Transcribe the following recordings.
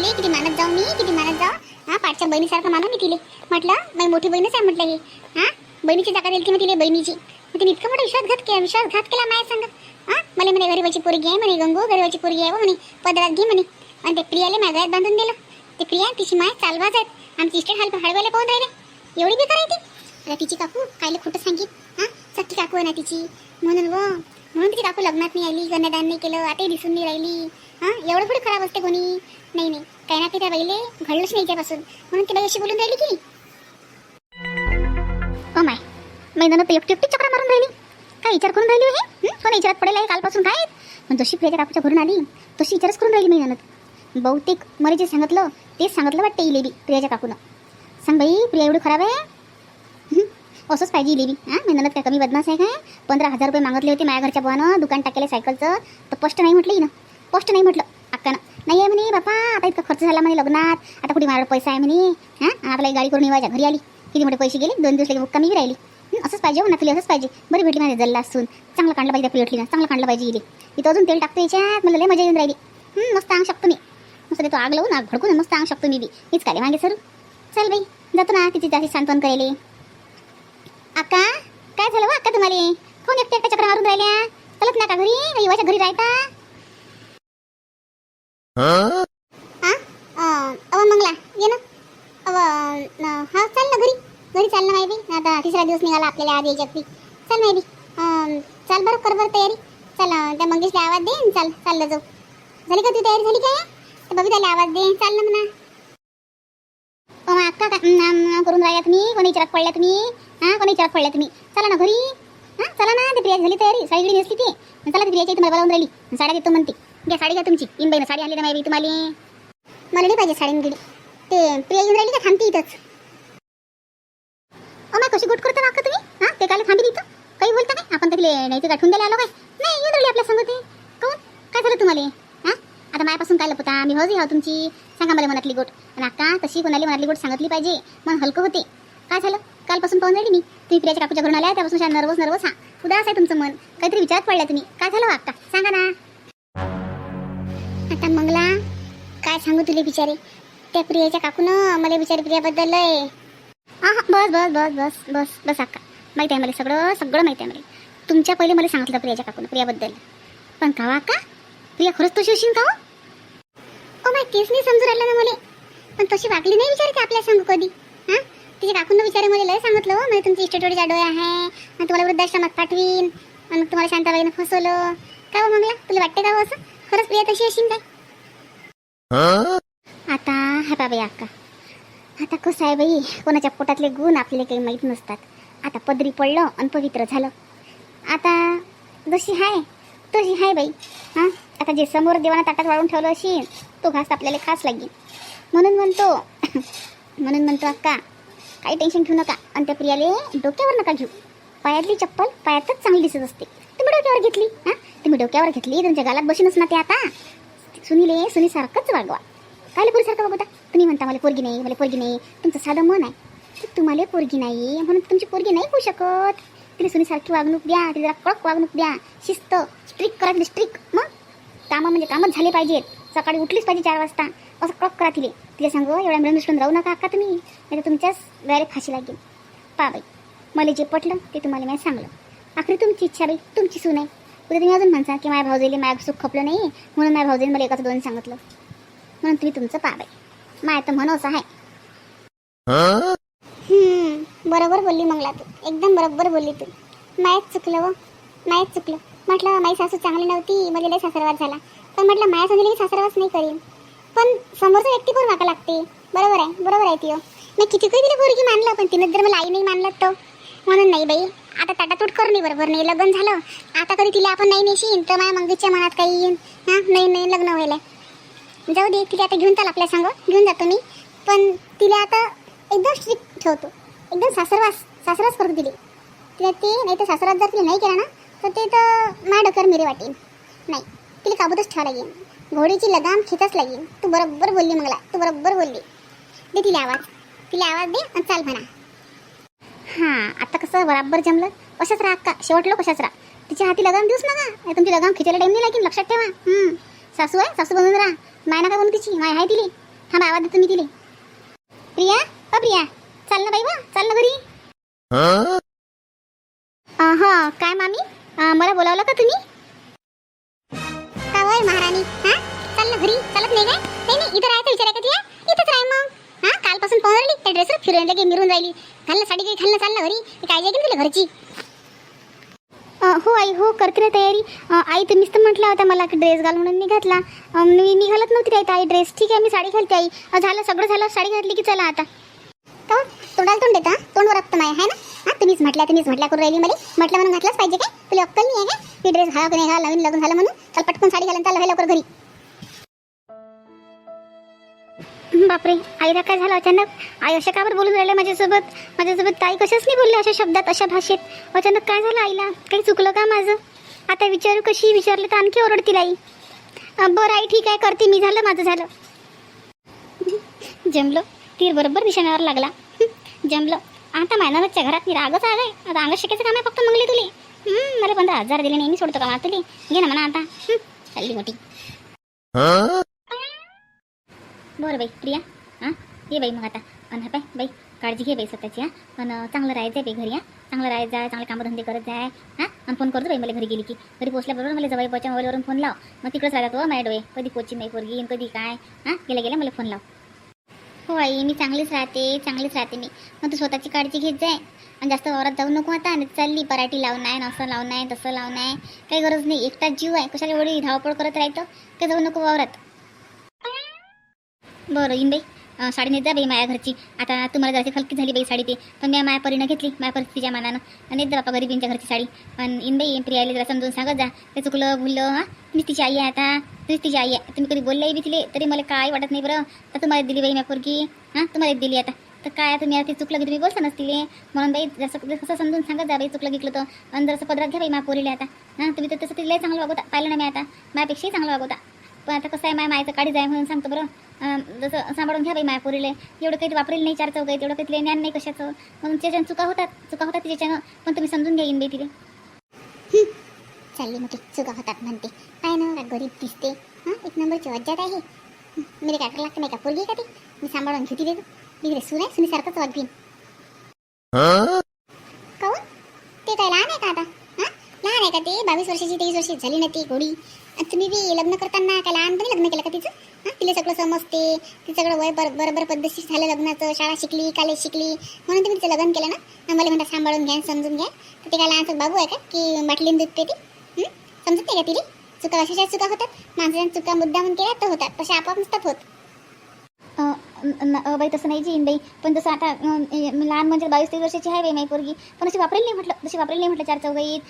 तिले किती मानत जाऊ मी? किती मानत जाऊ? हा पाठच्या बहिणीसारखं मानू मी तिले. म्हटलं माझी मोठी बहीणच आहे म्हटलं हे. हा बहिणीची जागा दिली की मग तिले बहिणीची. मग तिने इतकं मोठा विश्वासघात केला विश्वासघात केला माझ्या संग? हा मला म्हणे गरीबाची पोरगी आहे म्हणे गंगू गरीबाची पोरगी आहे हो म्हणे पदरात घे म्हणे. आणि ते प्रियाले माझ्या गळ्यात बांधून दिलं. ते प्रिया तिची माय चालवाच आहेत. आमची इस्टेट हल हळवायला पाहून राहिले? एवढी बेकार आहे ती. अरे तिची काकू कायले खोटं सांगित हा सख्खी काकू आहे ना तिची. म्हणून व म्हणून तिची काकू लग्नात नाही आली कन्यादान नाही केलं आता दिसून नाही राहिली. हा एवढं थोडी खराब असते कोणी? नाही नाही. काही ना काही त्या बाईले घडलंच नाही त्यापासून म्हणून ती बाई अशी बोलून राहिली की ओ माय मैदानं तर एकटी एकटी चक्रा मारून राहिली. काय विचार करून राहिली हो हे कोण विचारात पडेल आहे? कालपासून काय? पण जशी प्रियाच्या काकूच्या घरून आली तशी विचारच करून राहिली मैदानात. बहुतेक मला जे सांगितलं तेच सांगितलं वाटतं इलेबी बी प्रियाच्या काकूनं. सांग बाई प्रिया एवढी खराब आहे? असंच पाहिजे इलेबी बी हां? मेहनत काय कमी बदमाश आहे काय? पंधरा हजार रुपये मागितले होते माझ्या घरच्या बुवानं दुकान टाकेलं सायकलचं. तर स्पष्ट नाही म्हटलं ना स्पष्ट नाही म्हटलं. अक्कानं नाही आहे म्हणे बापा आता इतका खर्च झाला म्हणे लग्नात. आता कुठे माझ्याकडे पैसा आहे म्हणे. हां? आपल्याला एक गाडी करून येवायच्या घरी आली. किती मोठे पैसे गेले? दोन दिवस लगे कमी राहिली. असंच पाहिजे हो ना तुला असंच पाहिजे. बरी भेटली माझ्या जल्ला असून चांगलं काढलं पाहिजे फुले प्लेटली ना. चांगलं काढलं पाहिजे इले इथं अजून तेल टाकतो याच्यात. मला लय मजा येऊन राहिली. मस्त अंग शकतो मी. मस्त तो आग लावून आग भडकून मस्त अंग शकतो मी बी. हीच काले मागे सर चल बाई जातो ना तिची जास्त सांत्वन करायले. अक्का काय झालं वा अक्का तुम्हाला? कोण एकट्या एकट्या चक्र मारून राहिल्या? चलत ना का घरी? का घरी राहता? अव मंगला ये ना. अव हा चाल ना घरी. घरी चाल ना माहिती आता तिसरा दिवस निघाला आपल्याला आधी जगती चल माहिती चाल बरं कर बरं तयारी. चल त्या मंगेशला आवाज दे चल चाल चाललं जाऊ. झाली का तू तयारी? झाली काय तर त्याला आवाज दे चाल ना म्हणा. ओ अक्का का करून राहिल्या तुम्ही? कोणी विचारात पडल्या तुम्ही? हां कोणी विचारात पडल्या तुम्ही? चला ना घरी. हां चला ना ते प्रिया झाली तयारी. साडी गिडी नेसली ती. चला ती प्रियाची तुम्हाला बोलावून राहिली. साड्या देतो म्हणते. घ्या साडी घ्या तुमची. इन बाईनं साडी आणली ना माहिती तुम्हाला. मला नाही पाहिजे साडी गिडी. ते प्रिया येऊन राहिली का? थांबते इथंच. ओ मग कशी गोट करता वाका तुम्ही? हां? ते काय थांबी इथं. काही बोलता काय आपण तिकडे नाही ते गाठून द्यायला आलो काय? नाही येऊन राहिली आपल्या सांगते. कोण? काय झालं तुम्हाला? हां? आता मायापासून काय लपता मी हजी हा तुमची. सांगा मला मनातली गोट आणि अक्का तशी कोणाली मनातली गोट सांगितली पाहिजे. मन हलकं होते. काय झालं? कालपासून पाहून राहिली मी. तुम्ही प्रियाच्या काकूच्या घरून आल्या त्यापासून नर्वस नर्वस हा. उदास आहे तुमचं मन. काहीतरी विचारात पडला तुम्ही. काय झालं हो सांगा ना. सांगू तुले बिचारे? त्या प्रियाच्या काकूनं मला बिचारे प्रियाबद्दल आहे हा हा बस बस बस बस बस बस अक्का. माहिती आहे मला सगळं सगळं माहिती आहे मला. तुमच्या पहिले मला सांगितलं प्रियाच्या काकून प्रियाबद्दल. पण का हो अक्का? प्रिया खरंच तशी असेल का हो? ओ माय तेच नाही समजू राहिलं ना मला. पण तशी वागली नाही विचारते आपल्या सांगू कधी. हां? तिच्या काकून विचारे मला लय सांगितलं हो. म्हणजे तुमची इस्टेटवर जाडोय आहे. आणि तुम्हाला वृद्धाश्रमात पाठवीन. आणि मग तुम्हाला शांताबाईनं फसवलं. का हो मंगला? तुला वाटते का हो असं? खरंच प्रिया तशी असेल काय? आता हा बाबाई अक्का. आता कसं आहे बाई कोणाच्या पोटातले गुण आपल्याला काही माहीत नसतात. आता पदरी पडलं आणि पवित्र झालं. आता जशी आहे तशी आहे बाई. हां? आता जे समोर देवानं ताटात वाळून ठेवलं अशी तो घास आपल्याला खास लागेल. म्हणून म्हणतो म्हणून म्हणतो अक्का काही टेन्शन घेऊ नका. आणि त्या प्रियाले डोक्यावर नका घेऊ. पायातली चप्पल पायातच चांगली दिसत असते. तुम्ही डोक्यावर घेतली हां? तुम्ही डोक्यावर घेतली तुमच्या गालात बसूनच ना ते आता? सुनीले सुनीसारखंच वागवा. कायले पोरीसारखं वागवता? तुम्ही म्हणता मला पोरगी नाही मला पोरगी नाही. तुमचं साधं मन आहे. तुम्हाला पोरगी नाही म्हणून तुमची पोरगी नाही होऊ शकत. तिला सुनीसारखी वागणूक द्या तिला जरा कडक वागणूक द्या. शिस्त स्ट्रिक करा तिला स्ट्रिक मग? कामं म्हणजे कामच झाले पाहिजेत. सकाळी उठलीच पाहिजे चार वाजता. असं कडक करा तिले. तिला सांगू एवढ्या मिळून मिसळून राहू नका का तुम्ही. नाही तर तुमच्याच वेळेला फाशी लागेल. पा बाई मला जे पटलं ते तुम्हाला मी सांगलं. आखरी तुमची इच्छा बाई तुमची सून आहे. उद्या तुम्ही अजून म्हणसा की माझ्या भाऊजीला माझ्या सुख खपलं नाही म्हणून माझ्या भाऊजीने मला एकाचं दोन सांगितलं. म्हणून तुम्ही तुमचं पा बाई. माय तर म्हणू असं आहे. हम्म, बरोबर बोलली मंगला तू एकदम बरोबर बोलली तू. मायच चुकलं व मायच चुकलं. म्हटलं माझी सासू चांगली नव्हती मला लय सासरवास झाला. पण म्हटलं माझ्या की सासरवास नाही करीन. पण समोरचा व्यक्ती पण वाका लागते. बरोबर आहे बरोबर आहे ती हो. मी किती काही तिला पोरगी मानलं पण तिने जर मला आई नाही मानलं तर? म्हणून नाही बाई. आता ताटातूट कर नाही बरोबर. नाही लग्न झालं आता कधी तिला आपण नाही नेशीन तर माझ्या मंगीच्या मनात काही येईन. हां? नाही नाही लग्न व्हायला. जाऊ दे तिला आता घेऊन चाल आपल्या सांग. घेऊन जातो मी. पण तिला आता एकदम स्ट्रिक्ट ठेवतो. एकदम सासरवास सासराच करतो दिली. तिला ते नाही तर सासरात जर तिला नाही केला ना तर ते तर माझ्या डोक्यावर मिरे वाटेल नाही तिला काबूतच ठेवा लागेल. घोडीची लगाम खेचच लागेल. तू बरोबर बोलली मला. तू बरोबर बोलली. दे तिला आवाज. तिला आवाज दे आणि चाल म्हणा. हां आता कसं बराबर जमलं? कशाच राहा का? शेवटलो कशाच राहा तिच्या हाती लगाम देऊस नका. तुमची लगाम खिचायला टाईम नाही लागेल लक्षात ठेवा. सासू आहे सासू बनून राहा. माय नका बनू तिची माय आहे दिली थांबा आवाज देतो मी तिले. प्रिया? अ प्रिया. चाल ना बाई वा चाल ना घरी. हा काय मामी? मला बोलावलं का तुम्ही? काय होय महाराणी? हा? चाल ना घरी चालत नाही काय? नाही नाही इथं राहायचं विचार आहे का इथंच राह मग. कालपासून पाहून राहिली त्या ड्रेसवर फिरून लगे मिरून राहिली. घालणं साडी काही घालणं चाललं घरी. काय जाईल तुला घरची? हो आई हो करते ना तयारी. आई तुम्हीच तर म्हटला होता मला ड्रेस घाल म्हणून मी घातला. मी मी घालत नव्हती काय आई ड्रेस ठीक आहे मी साडी घालते आई. झालं सगळं झालं साडी घातली की चला आता. तो तोंडाला तोंड देता तोंडवर रक्त नाही आहे ना? तुम्हीच म्हटल्या तुम्हीच म्हटल्या करून राहिली मला. म्हटलं म्हणून घातलंच पाहिजे काय? तुला अक्कल नाही आहे का ड्रेस घाला की नाही घाला नवीन लग्न झालं म्हणून? चल पटकन साडी घालून चाललं लवकर घरी. बापरे आईला काय झालं? अचानक आई अशा का बरं बोलून राहिल्या माझ्यासोबत? माझ्यासोबत ताई कशाच नाही बोलल्या अशा शब्दात अशा भाषेत? अचानक काय झालं आईला? काही चुकलं का माझं? आता विचारू कशी? विचारलं तर आणखी ओरडतील आई. बरं आई ठीक आहे करते मी. झालं माझं झालं. जमलं तीर बरोबर दिशेवर लागला. जमलं. आता मायनाच्या घरात मी रागच आलाय. आता अंग शिकायचं काम आहे फक्त मंगली तुले. मला पंधरा हजार दिले नाही मी सोडतो का मला तुले? घे ना म्हणा आता. हल्ली चालली मोठी. बरं बाई प्रिया. हां? ये बाई मग आता. आणि पाय बाई काळजी घे बाई स्वतःची हां. पण चांगलं राहायचं बाई घरी हां. चांगलं राहायचं आहे चांगले कामधंदे करत जाय हां. आणि फोन करतो बाई मला घरी गेली की. घरी पोचल्याबरोबर मला जवळ पोच्या मोबाईलवरून फोन लाव. मग तिकडंच राहतात हो माझ्या डोळे. कधी पोची नाही पोरगी कधी काय हां. गेल्या गेल्या मला फोन लाव. हो आई मी चांगलीच राहते चांगलीच राहते मी. मग तू स्वतःची काळजी घेत जाय. आणि जास्त वावरात जाऊ नको आता. आणि चालली पराठी लावून आहे असं लावून आहे तसं लावून आहे काही गरज नाही. एकटाच जीव आहे. कशाला एवढी धावपळ करत राहतं? ते जाऊ नको वावरात? बरं येईन बाई. साडी नेत जा बाई माझ्या घरची. आता तुम्हाला जराशी हलकी झाली बाई साडी ते. पण मी माया परीनं घेतली माया परिस्थितीच्या मानानं. आणि जा बापा गरीबींच्या घरची साडी. पण येईन बाई प्रियाला जरा समजून सांगत जा. ते चुकलं भुललं हां? तुम्हीच तिची आई आहे आता. तुम्हीच तिची आई आहे. तुम्ही कधी बोलले बी तिले तरी मला काय वाटत नाही बरं. तर तुम्हाला दिली बाई मी पोरगी. हां? तुम्हाला दिली आता. तर काय तुम्ही आता ते चुकलं की तुम्ही बोलता नसतील. म्हणून बाई जसं कसं समजून सांगत जा बाई चुकलं गिकलं तर. आणि जसं पदरात घ्या बाई माझ्या पोरीला आता. हां? तुम्ही तर तसं तिला चांगलं वागवता. पाहिलं ना मी आता. माझ्यापेक्षाही चांगलं वागवता. पण आता कसं आहे माय मायचं काढी जाय म्हणून सांगतो बरं. जसं सांभाळून घ्या बाई माया पोरीले एवढं काही वापरेल नाही चार चौकात एवढं काही तिला ज्ञान नाही कशाचं. म्हणून त्याच्यानं चुका होतात चुका होतात तिच्यानं पण तुम्ही समजून घ्या येईन बाई तिला चालली मोठी चुका होतात म्हणते. काय ना का गरीब दिसते. हां एक नंबरची वज्जात आहे. हं, मेरे काय लागतं नाही का पोरगी का ती? मी सांभाळून घेती देतो तिकडे सून आहे सुनीसारखंच वागवीन काऊन ते काय लहान आहे का आता हां लहान आहे का ते बावीस वर्षाची तेवीस वर्षाची झाली ना ती गोडी. आणि तुम्ही बी लग्न करताना काय लहानपणी लग्न केलं का तिचं? हां तिला सगळं समजते. ती सगळं वय बर बरोबर पद्धतशीर झालं लग्नाचं. शाळा शिकली कॉलेज शिकली. म्हणून तुम्ही तिचं लग्न केलं ना? मला म्हणता सांभाळून घ्या समजून घ्या. तर ते काय लहानचं बाबू आहे का? की बाटलीन दूध पेटी समजत नाही का तिला? चुका अशाच्या चुका होतात माणसाच्या चुका मुद्दामून केल्या तर होतात. तशा आपोआप नसतात होत. बाई तसं नाही जीन बाई. पण जसं आता लहान म्हणजे बावीस तेवीस वर्षाची आहे बाई माई पोरगी. पण अशी वापरेल नाही म्हटलं तशी वापरेल नाही म्हटलं चार चौघाईत.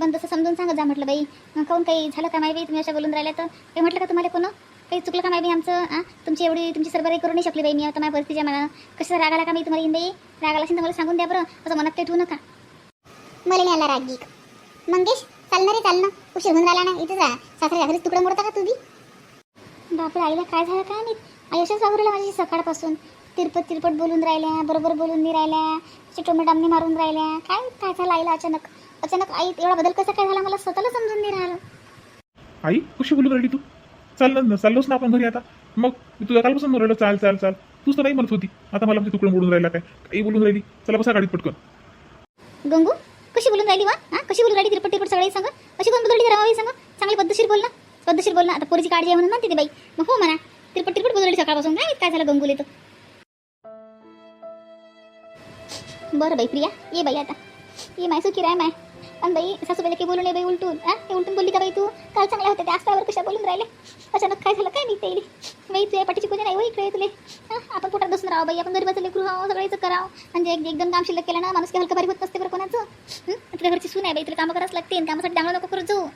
पण तसं समजून सांगत जा म्हटलं बाई. अं, काहून काही झालं का माई बाई तुम्ही अशा बोलून राहिल्या तर. काही म्हटलं का तुम्हाला कोण? काही चुकलं का माई बाई आमचं? हां तुमची एवढी तुमची सरबराई करू नाही शकली बाई मी आता माझ्या परिस्थितीच्या मला कसं राग आला का मी तुम्हाला येईन बाई? राग आला असेल तर मला सांगून द्या बरं. असं मनात काही ठेवू नका. मला नाही आला राग गीक मंगेश चालणार आहे चालणं. उशीर होऊन राहिला ना इथं जा सासऱ्या घरीच तुकडं मोडता का तुम्ही बापरे आईला काय झालं काय नाही अशाच वागवलेल्या माझी सकाळपासून. तिरपट तिरपट बोलून राहिल्या बरोबर बोलून नाही राहिल्या असे टोमॅटामनी मारून राहिल्या. काय काय झालं आईला अचानक? अचानक आई एवढा बदल कसा काय झाला मला स्वतःला समजून नाही राहिलं. आई कशी बोलून राहिली तू? चाललं ना चाललोच ना आपण घरी आता. मग मी तुझ्या कालपासून म्हणून चाल चाल चाल. तूच तर नाही म्हणत होती. आता मला तुकडं मोडून राहिला काय? काही बोलून राहिली चला बसा गाडीत पटकन. गंगू कशी बोलून राहिली वा? हा कशी बोलून राहिली तिरपट तिरपट सगळे सांग कशी कोण बदलली रमाबाई सांग चांगली पद्धतशीर बोल ना. पद्धतशीर बोल ना. आता पोरीची काळजी आहे म्हणून म्हणते ते बाई. मग हो म्हणा. तिरपट तिरपट बदलली सकाळपासून. काय काय झालं गंगूले तर बरं बाई प्रिया ये बाई आता. ये माय सुखी राय माय. आणि बाई सासूबाईला काही बोलू नये बाई उलटून हा ते उलटून बोलली का बाई तू? काल चांगल्या होत्या त्या आस्तावर कशा बोलून राहिले? अचानक काय झालं काय नाही ते बाई तुझ्या पाठीची पूजा नाही इकडे तुले? हा, आपण पोटात बसून राहा बाई आपण गरीबाचं लेकरू आहो सगळ्याचं करावं. म्हणजे एक एकदम काम शिल्लक केलं ना माणूस काही हलका भारी होत नसते बरं कोणाचं? तुझ्या घरची सून आहे बाई तुला कामं करावंच लागते कामासाठी डांगलं नको करू जाऊ.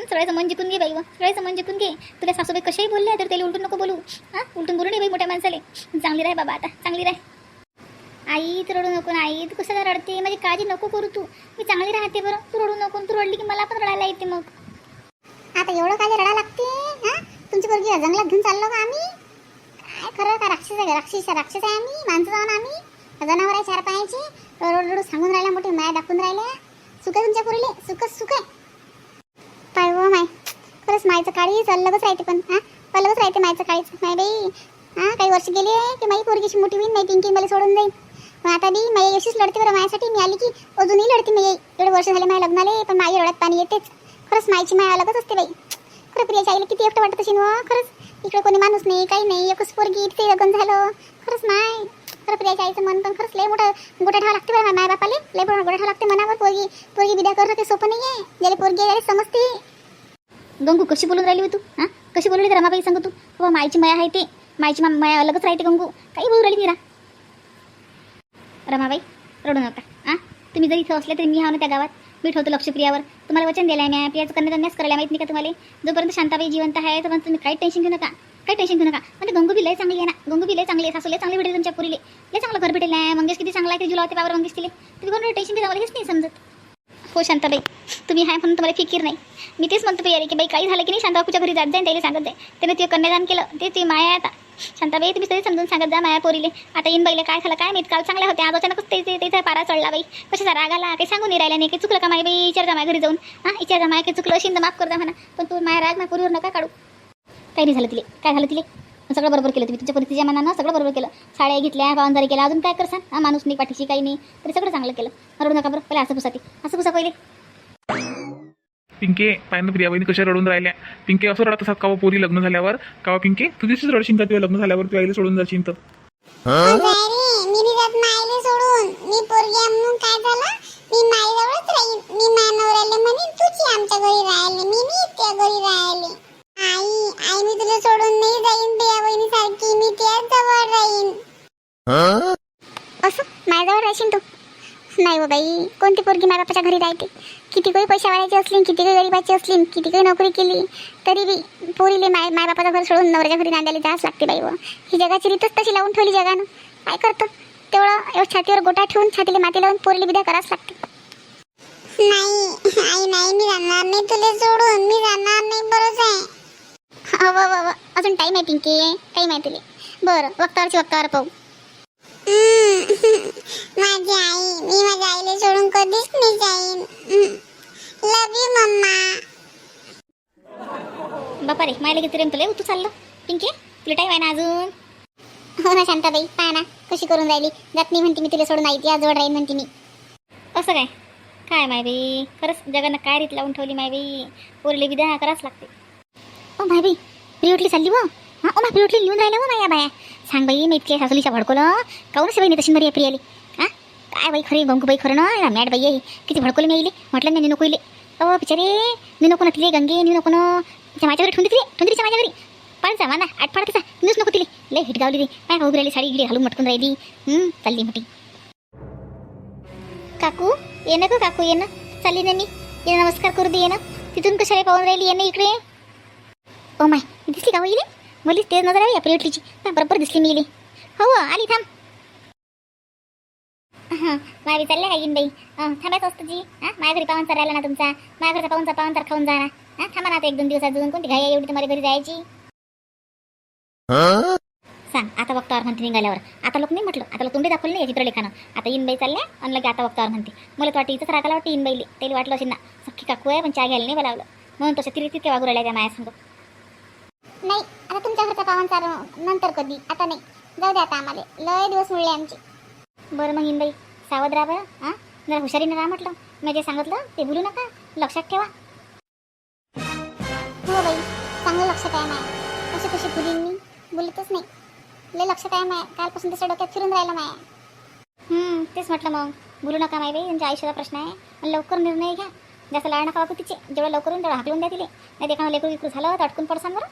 सगळ्याचं मन जिकून घे बाई व. सगळ्याचं मन जिकून घे. तुला सासूबाई कशाही बोलल्या तर त्याला उलटून नको बोलू. हां? उलटून बोलू नये बाई मोठ्या माणसाले. चांगली राह बाबा आता चांगली राह. आई तू रडू नको ना आई. तू कशाला रडते? माझी काळजी नको करू तू. मी चांगली राहते बरं. तू रडू नको. तू रडली की मला पण रडायला येते मग. आता एवढं काय रडा लागते? हा? तुमची पोरगी जंगलात घेऊन चाललो का आम्ही? काय खरं का राक्षस आहे? राक्षस राक्षस आहे आम्ही? माणसं जाऊन आम्ही? जनावर आहे चार पायाची. रडू रडू सांगून राहिल्या मोठी माया दाखवून राहिल्या. सुख आहे तुमच्या पोरीले? सुखच सुख आहे. पाय व माय. खरंच मायचं काळी अलगच राहते पण हा? अलगच राहते मायचं काळीच. माय बाई हां? काही वर्ष गेले की माई पोरगीची मोठी होईन? नाही पिंकी मला सोडून जाईन. पण आता बी माई यशीच लढते बरं माझ्यासाठी मी आली की अजूनही लढते मी एवढे वर्ष झाले माझ्या लग्नाले पण माझ्या एवढ्यात पाणी येतेच. खरंच मायची माया अलगच असते बाई. खरं प्रियाच्या आईला किती एकटं वाटत असेल खरंच. इकडे कोणी माणूस नाही काही नाही. एकच पोरगी इथे लग्न झालं. खरंच माय. खरं प्रियाच्या आईचं मन पण खरंच लय मोठं गोटा ठेवा लागते बरं माय बापाले लय मोठा गोटा ठेवा लागते मनावर. पोरगी पोरगी विदा करणं ते सोपं नाही आहे ज्याला पोरगी आहे त्याला समजते. गंगू कशी बोलून राहिली होती तू? हां? कशी बोलली रमाबाई सांग तू? बाबा मायची माया आहे ते. मायची मा- माया अलगच राहते गंगू. काही बोलून राहिली मीरा रमाबाई रडू नका. हां तुम्ही जर इथं असले तरी मी हा ना त्या गावात मी ठेवतो लक्ष्यप्रियावर तुम्हाला वचन दिलं आहे मी प्रियाचं कन्याकन्यास करायला माहीत नाही का तुम्हाला? जोपर्यंत शांताबाई जिवंत आहे तोपर्यंत तुम्ही काही टेन्शन घेऊ नका. काही टेन्शन घेऊ नका. म्हणजे गंगूबी लय चांगली आहे ना. गंगूबी लय चांगली आहे सासू लय चांगली भेटेल तुमच्या पुरीले. लय चांगलं घर भेटेल आहे मंगेश किती चांगला आहे ते होते पावर मंगेश तिले. तुम्ही कोण टेन्शन घेऊ हेच नाही समजत. हो शांताबाई तुम्ही आहे म्हणून तुम्हाला फिकीर नाही. मी तेच म्हणतो तयारी की बाई काही झालं की नाही शांताबापूच्या घरी जात जाईन त्याला सांगत जाय त्याने ते कन्यादान केलं ते ती माया आता. शांताबाई तुम्ही तरी समजून सांगत जा माया पोरीले. आता येईन बाईले काय झालं काय माहीत? काल चांगल्या होत्या. आज अचानकच ते त्याचा पारा चढला बाई. कशाचा राग आला? काही सांगून नाही राहिला नाही. काही चुकलं का माय बाई? विचार जा माझ्या घरी जाऊन. हां विचार जा माय. काही चुकलं असेल तर माफ करता म्हणा. पण तू माया राग माझ्या पोरीवर नका काढू. काही नाही झालं तिले. काय झालं तिले? सगळं बरोबर केलं तुम्ही. तुमच्या परिस्थितीच्या मनानं सगळं बरोबर केलं. साड्या घेतल्या पावनदारी केला अजून काय करसान? हा माणूस नाही पाठीशी काही नाही. तरी सगळं चांगलं केलं. बरोबर नका बरं. पहिले असं पुसा ते. असं पुसा पहिले. पिंके पाहिजे प्रियाबाईने कशा रडून राहिल्या? पिंके असं रडत असतात का पोरी लग्न झाल्यावर? का पिंके? तू दिवशीच रडशील का तुझ्या लग्न झाल्यावर? तू आईला सोडून जाशील तर. मी बी जात मायले सोडून. मी पोरगी म्हणून काय झालं? मी माईजवळच राहीन. मी मानवराले म्हणे तूच ये आमच्या घरी राहिले मी नाही त्या घरी राहिले आई आई मी तुला सोडून नाही जाईन त्या बहिणी सारखी. मी त्याच जवळ राहीन. असं? माझ्याजवळ राहशील तू? नाही हो बाई. कोणती पोरगी माझ्या घरी राहते? किती काही पैशा वाढायची असली किती काही गरीबाची असली किती काही नोकरी केली तरी बी पोरीले माय माय बापाचं घर सोडून नवऱ्याच्या घरी नांदायला जायच लागते बाई व ही जगाची रीतच तशी लावून ठेवली जगानं. काय करतं? तेवढं छातीवर गोटा ठेवून छातीला माती लावून पोरीला विदा करावंच लागते. नाही आई नाही मी जाणार नाही तुला सोडून मी जाणार नाही बरोबर आहे. अव अव अजून टाईम आहे पिंकी टाईम आहे तुले. बरं वक्तावरची वक्तावर पाहू. माझी आई मी माझ्या आईला सोडून कधीच नाही जाईन. लव यू मम्मा बापा रे मायला किती रेम तुला तू चाललं. पिंकी तुला टाईम आहे ना अजून? हो ना शांताबाई पहा ना कशी करून राहिली. जात नाही म्हणते मी तुला सोडून आई ती आजवळ राहीन म्हणते मी. असं काय? काय माय बाई? खरंच जगानं काय रीत लावून ठेवली माय बाई? पोरीले विदा करावंच लागते. ओ माय बाई प्रियोटली चालली व. हां ओ माय प्रियोटली लिहून राहिलं व माया बाया. सांग बाई मी इतके सासूलीच्या भडकोलं काऊन असे बाई तशी बरी प्रियाली काय बाई खरी गंगू बाई खरं ना? मॅड बाई आहे. किती भडकोले मी येईल म्हटलं नाही नको इले. अ बिचारे मी नको ना तिले गंगे मी नको ना माझ्या घरी ठेवून दिली माझ्या घरी पण जा ना आठ पाड तिचा. नको तिले. लय हिट गावली रे. काय उभी राहिली साडी इकडे घालून मटकून राहिली? चालली मोठी. काकू ये ना गं काकू ये ना. चालली ना मी. ये नमस्कार करू दे ये ना. तिथून कशाला पाहून राहिली ये ना इकडे? ओ माय दिसली का हो इले? तेच नजर आली आपली इटलीची बरोबर दिसली मी इले. हो आली थांब. हां माझी चालल्या का येईन बाई हं, थांबायचं असतं जी. हां माझ्या घरी पाहुणचार राहिला ना तुमचा. माझ्या घरचा पाहुणचा पाहुणचार खाऊन जा ना. हां थांबा ना आता एक दोन दिवस अजून. कोणती घाई आहे एवढी तुम्हाला घरी जायची? सांग आता वक्तावर म्हणते निघाल्यावर. आता लोक नाही म्हटलं आता लोक तुमचे दाखवलं नाही चित्रलेखानं आता इनबाई चालल्या आणि लगे आता वक्तावर म्हणते. मला तर वाटतं इथंच रागायला वाटतं इनबाईले त्याला वाटलं असेल ना सख्खी काकू आहे पण चहा घ्यायला नाही बोलावलं म्हणून तसं तिथे तिथे वागू राहिल्या त्या माया सांगतो नाही आता तुमच्या घरचा पाहुणचार नंतर कधी? आता नाही. जाऊ द्या आता आम्हाला. लय दिवस मिळले आमचे. बरं मग हिंदाई सावध राहा बरं हां? जरा हुशारीनं राहा म्हटलं. मी जे सांगितलं ते बोलू नका लक्षात ठेवा. हो बाई चांगलं लक्षात आहे. माया कशी कशी फुलीन मी बोलतच नाही. लय लक्षात आहे. माया कालपासून तसं डोक्यात फिरून राहिलं माया. तेच म्हटलं मग. बोलू नका माय बाई तुमच्या आयुष्याचा प्रश्न आहे. आणि लवकर निर्णय घ्या. जास्त लाड नका बापू तिचे. जेवढं लवकर होईल तेवढं हाकलून द्या तिले. नाही एखादं लेकरू विकरू झालं तर अटकून पडसान बरं.